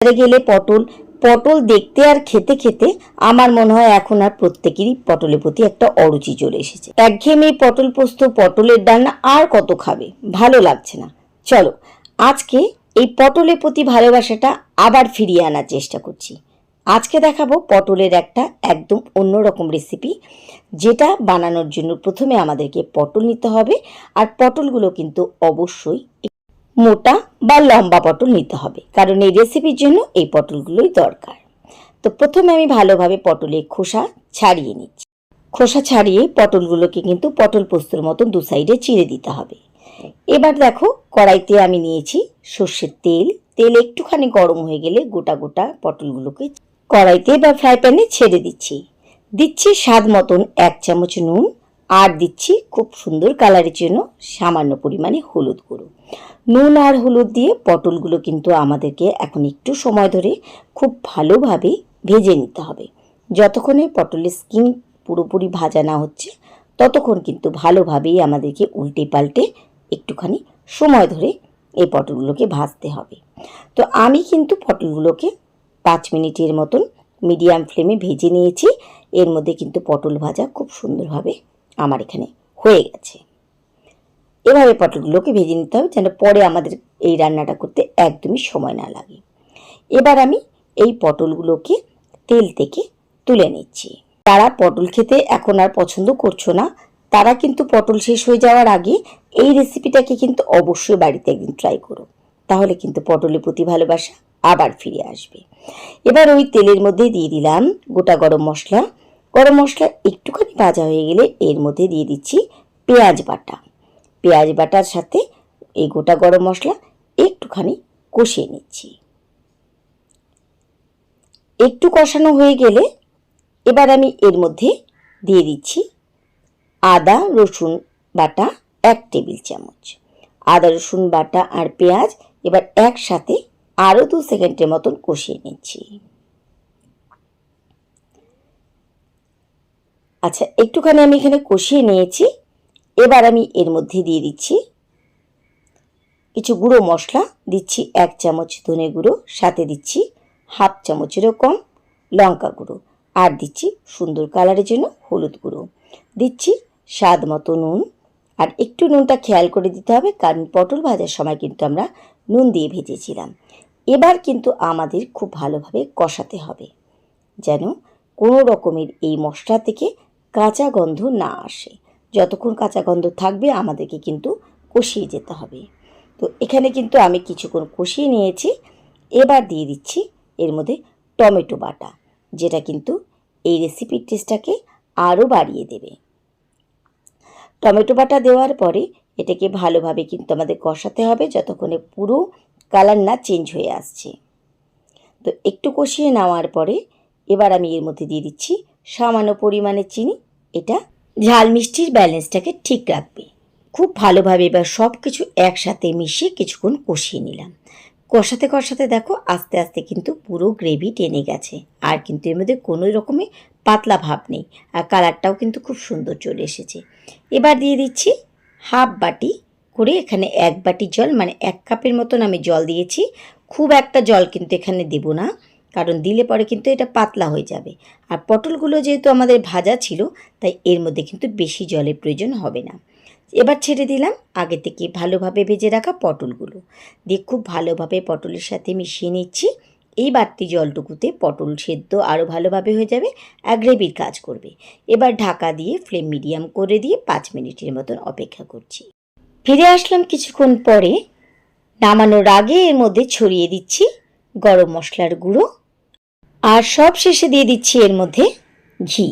বাজারে গেলে পটল পটল দেখতে আর খেতে খেতে আমার মনে হয় এখন আর প্রত্যেকেরই পটলের প্রতি একটা অরুচি চলে এসেছে। একঘেয়েমি পটল পোস্ত, পটলের ডালনা আর কত খাবে? ভালো লাগছে না। চলো, আজকে এই পটলের প্রতি ভালোবাসাটা আবার ফিরিয়ে আনার চেষ্টা করছি। আজকে দেখাবো পটলের একটা একদম অন্যরকম রেসিপি যেটা বানানোর জন্য প্রথমে আমাদেরকে পটল নিতে হবে, আর পটলগুলো কিন্তু অবশ্যই মোটা বা লম্বা পটল নিতে হবে। কারণ এই রেসিপির জন্য এই পটলগুলোই দরকার। তো প্রথমে আমি ভালোভাবে পটলের খোসা ছাড়িয়ে নিচ্ছি। খোসা ছাড়িয়ে পটলগুলোকে কিন্তু পটল পোস্তর মতন দু সাইডে চিড়ে দিতে হবে। এবার দেখো, কড়াইতে আমি নিয়েছি সর্ষের তেল। তেল একটুখানি গরম হয়ে গেলে গোটা গোটা পটলগুলোকে কড়াইতে বা ফ্রাই প্যানে ছেড়ে দিচ্ছি। দিচ্ছি স্বাদ মতন এক চামচ নুন আর দিচ্ছি খুব সুন্দর কালারের জন্য সামান্য পরিমাণে হলুদ গুঁড়ো। নুন আর হলুদ দিয়ে পটলগুলো কিন্তু আমাদেরকে এখন একটু সময় ধরে খুব ভালোভাবে ভেজে নিতে হবে। যতক্ষণে পটলের স্কিন পুরোপুরি ভাজা না হচ্ছে, ততক্ষণ কিন্তু ভালোভাবেই আমাদেরকে উল্টে পাল্টে একটুখানি সময় ধরে এই পটলগুলোকে ভাজতে হবে। তো আমি কিন্তু পটলগুলোকে পাঁচ মিনিটের মতন মিডিয়াম ফ্লেমে ভেজে নিয়েছি। এর মধ্যে কিন্তু পটল ভাজা খুব সুন্দরভাবে আমার এখানে হয়ে গেছে। এভাবে পটলগুলোকে ভেজে নিতে হবে যেন পরে আমাদের এই রান্নাটা করতে একদমই সময় না লাগে। এবার আমি এই পটলগুলোকে তেল থেকে তুলে নিচ্ছি। তারা পটল খেতে এখন আর পছন্দ করছ না। তারা কিন্তু পটল শেষ হয়ে যাওয়ার আগে এই রেসিপিটাকে কিন্তু অবশ্যই বাড়িতে একদিন ট্রাই করো। তাহলে কিন্তু পটলের প্রতি ভালোবাসা আবার ফিরে আসবে। এবার ওই তেলের মধ্যে দিয়ে দিলাম গোটা গরম মশলা। গরম মশলা একটুখানি ভাজা হয়ে গেলে এর মধ্যে দিয়ে দিচ্ছি পেঁয়াজ বাটা। পেঁয়াজ বাটার সাথে এই গোটা গরম মশলা একটুখানি কষিয়ে নিচ্ছি। একটু কষানো হয়ে গেলে এবার আমি এর মধ্যে দিয়ে দিচ্ছি আদা, রসুন বাটা এক টেবিল চামচ। আদা, রসুন বাটা আর পেঁয়াজ এবার একসাথে আরও দু সেকেন্ডের মতন কষিয়ে নিচ্ছি। আচ্ছা একটুখানি আমি এখানে কষিয়ে নিয়েছি। এবার আমি এর মধ্যে দিয়ে দিচ্ছি কিছু গুঁড়ো মশলা। দিচ্ছি এক চামচ ধনে গুঁড়ো, সাথে দিচ্ছি হাফ চামচেরও কম লঙ্কা গুঁড়ো। আর দিচ্ছি সুন্দর কালারের জন্য হলুদ গুঁড়ো। দিচ্ছি স্বাদ মতো নুন। আর একটু নুনটা খেয়াল করে দিতে হবে, কারণ পটল ভাজার সময় কিন্তু আমরা নুন দিয়ে ভেজেছিলাম। এবার কিন্তু আমাদের খুব ভালোভাবে কষাতে হবে। যেন কোনো রকমের এই মশলা থেকে কাঁচা গন্ধ না আসে। যতক্ষণ কাঁচা গন্ধ থাকবে, আমাদেরকে কিন্তু কষিয়ে যেতে হবে। তো এখানে কিন্তু আমি কিছুক্ষণ কষিয়ে নিয়েছি। এবার দিয়ে দিচ্ছি এর মধ্যে টমেটো বাটা, যেটা কিন্তু এই রেসিপির টেস্টটাকে আরও বাড়িয়ে দেবে। টমেটো বাটা দেওয়ার পরে এটাকে ভালোভাবে কিন্তু আমাদের কষাতে হবে, যতক্ষণে পুরো কালার না চেঞ্জ হয়ে আসছে। তো একটু কষিয়ে নেওয়ার পরে এবার আমি এর মধ্যে দিয়ে দিচ্ছি সামান্য পরিমাণে চিনি, এটা ঝাল মিষ্টির ব্যালেন্সটাকে ঠিক রাখবে। খুব ভালোভাবে এবার সব কিছু একসাথে মিশিয়ে কিছুক্ষণ কষিয়ে নিলাম। কষাতে কষাতে দেখো আস্তে আস্তে কিন্তু পুরো গ্রেভি টেনে গেছে। আর কিন্তু এর মধ্যে কোনো রকমের পাতলা ভাব নেই। আর কালারটাও কিন্তু খুব সুন্দর চলে এসেছে। এবার দিয়ে দিচ্ছি হাফ বাটি করে এখানে এক বাটি জল মানে এক কাপের মতন আমি জল দিয়েছি। খুব একটা জল কিন্তু এখানে দেব না। কারণ দিলে পরে কিন্তু এটা পাতলা হয়ে যাবে। আর পটলগুলো যেহেতু আমাদের ভাজা ছিল, তাই এর মধ্যে কিন্তু বেশি জলের প্রয়োজন হবে না। এবার ছেড়ে দিলাম আগে থেকে ভালোভাবে ভেজে রাখা পটলগুলো। দিয়ে খুব ভালোভাবে পটলের সাথে মিশিয়ে নিচ্ছি। এই বাড়তি জলটুকুতে পটল সেদ্ধ আরও ভালোভাবে হয়ে যাবে, আর গ্রেভির কাজ করবে। এবার ঢাকা দিয়ে ফ্লেম মিডিয়াম করে দিয়ে পাঁচ মিনিটের মতন অপেক্ষা করছি। ফিরে আসলাম কিছুক্ষণ পরে। নামানোর আগে এর মধ্যে ছড়িয়ে দিচ্ছি গরম মশলার গুঁড়ো। আর সব শেষে দিয়ে দিচ্ছি এর মধ্যে ঘি।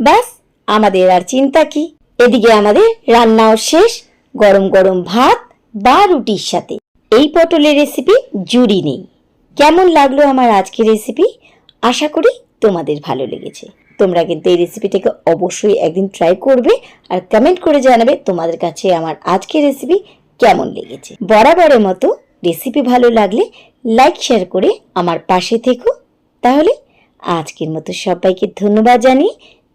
ব্যাস, আমাদের আর চিন্তা কি? এদিকে আমাদের রান্নাও শেষ, গরম গরম ভাত বা রুটির সাথে। এই পটলের রেসিপি জুড়ি নেই। কেমন লাগল আমার আজকের রেসিপি আশা করি তোমাদের ভালো লেগেছে। তোমরা কিন্তু এই রেসিপিটাকে অবশ্যই একদিন ট্রাই করবে আর কমেন্ট করে জানাবে তোমাদের কাছে আমার আজকের রেসিপি কেমন লেগেছে। বরাবরের মতো রেসিপি ভালো লাগলে লাইক শেয়ার করে আমার পাশে থেকো। তাহলে আজকের মতো সবাইকে ধন্যবাদ জানিয়ে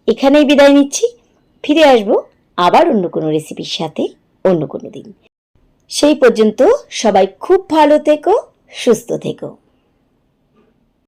এখানেই বিদায় নিচ্ছি। ফিরে আসব আবার অন্য কোনো রেসিপির সাথে অন্য কোনো দিন। সেই পর্যন্ত সবাই খুব ভালো থেকো, সুস্থ থেকো।